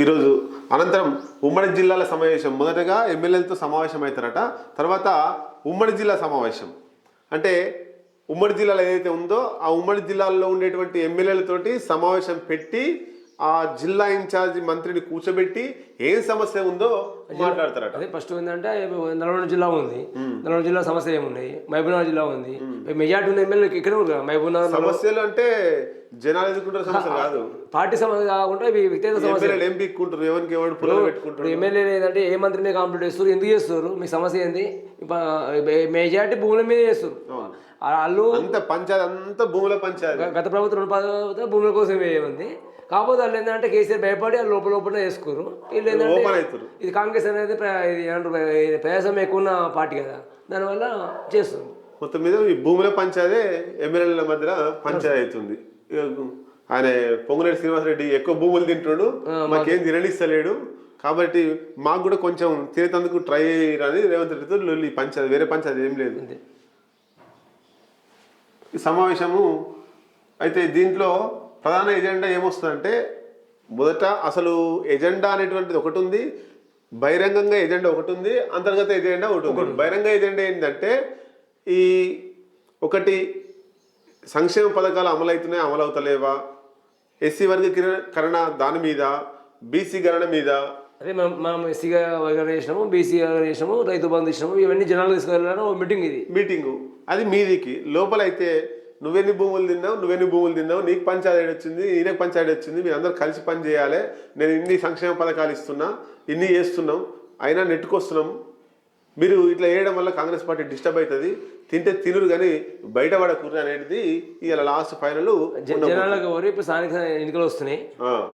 ఈరోజు అనంతరం ఉమ్మడి జిల్లాల సమావేశం. మొదటగా ఎమ్మెల్యేలతో సమావేశం అవుతారట తర్వాత ఉమ్మడి జిల్లా సమావేశం. అంటే ఉమ్మడి జిల్లాలో ఏదైతే ఉందో ఆ ఉమ్మడి జిల్లాల్లో ఉండేటువంటి ఎమ్మెల్యేలతోటి సమావేశం పెట్టి ఆ జిల్లా ఇన్ఛార్జి మంత్రిని కూర్చోబెట్టి ఏం సమస్య ఉందో మాట్లాడతారట. అదే ఫస్ట్ ఏంటంటే నల్గొండ జిల్లా ఉంది. నల్గొండ జిల్లా సమస్యలు ఏమున్నాయి? మహబూబ్నగర్ జిల్లా ఉంది. మెజార్టీ ఉన్న ఎమ్మెల్యే ఇక్కడ ఉన్నారు. మహబూబ్నగర్ సమస్యలు అంటే జనాలు ఎదుర్కొంటారు సమస్య కాదు. పార్టీ సమస్య కాకుండా ఇవి వ్యక్తిగత సమస్య ఏం పీక్కుంటారు ఎవరికి ఎవరు పుల్లలు పెట్టుకుంటారు ఎమ్మెల్యే ఏంటంటే ఏ మంత్రిని కంప్లీట్ చేస్తారు? ఎందుకు చేస్తారు? మీ సమస్య ఏంది? మెజార్టీ భూముల మీద చేస్తారు. వాళ్ళు అంత పంచాయతీ అంతా భూముల పంచాయతీ. గత ప్రభుత్వం రెండు ప్రభుత్వం భూముల కోసం ఉంది కాకపోతే వాళ్ళు ఏంటంటే కేసీఆర్ భయపడి వాళ్ళు లోపల లోపల చేసుకోరు వీళ్ళు ఏంటంటే ఇది కాంగ్రెస్ అనేది ప్ర- ఇది ఏమంటారు ఇది ప్రజాస్వామ్యం ఎక్కువ ఉన్న పార్టీ కదా. దానివల్ల చేస్తుంది మొత్తం మీద ఈ భూముల పంచాయతీ ఎమ్మెల్యేల మధ్య పంచాయతీ అవుతుంది. ఆయన పొంగులేటి శ్రీనివాసరెడ్డి ఎక్కువ భూములు తింటున్నాడు మాకేం తిననిస్తలేడు. కాబట్టి మాకు కూడా కొంచెం తినేటందుకు ట్రై అని రేవంత్ రెడ్డితో లొల్లి పంచాయతీ వేరే పంచాయతీ ఏం లేదు. ఈ సమావేశము అయితే దీంట్లో ప్రధాన ఎజెండా ఏమొస్తుందంటే మొదట అసలు ఎజెండా అనేటువంటిది ఒకటి ఉంది బహిరంగంగా ఎజెండా ఒకటి ఉంది అంతర్గత ఎజెండా ఒకటి ఉంది. బహిరంగ ఎజెండా ఏంటంటే ఈ ఒకటి సంక్షేమ పథకాలు అమలవుతున్నాయి అమలు అవుతలేవా ఎస్సీ వర్గీకరణ దాని మీద బీసీ గణన మీద? అదే మనం మనం ఎస్సీగా వర్గం చేసినాము బీసీ వర్గం చేసినాము రైతు బంధు ఇచ్చినాము ఇవన్నీ జనాలు తీసుకెళ్ళాలని ఒక మీటింగ్ ఇది. మీటింగు. అది మీదికి. లోపలైతే నువ్వెన్ని భూములు తిన్నావు నువ్వెన్ని భూములు తిన్నావు నీకు పంచాయతీ వచ్చింది ఈయనకు పంచాయతీ వచ్చింది మీరు అందరూ కలిసి పని చేయాలి. నేను ఇన్ని సంక్షేమ పథకాలు ఇస్తున్నా ఇన్ని చేస్తున్నాం అయినా నెట్టుకొస్తున్నాం. మీరు ఇట్లా చేయడం వల్ల కాంగ్రెస్ పార్టీ డిస్టర్బ్ అవుతుంది తింటే తినురు కానీ బయటపడకూడదు అనేది ఇలా లాస్ట్ ఫైనల్ జనాలకు ఇప్పుడు స్థానిక ఎన్నికలు వస్తున్నాయి.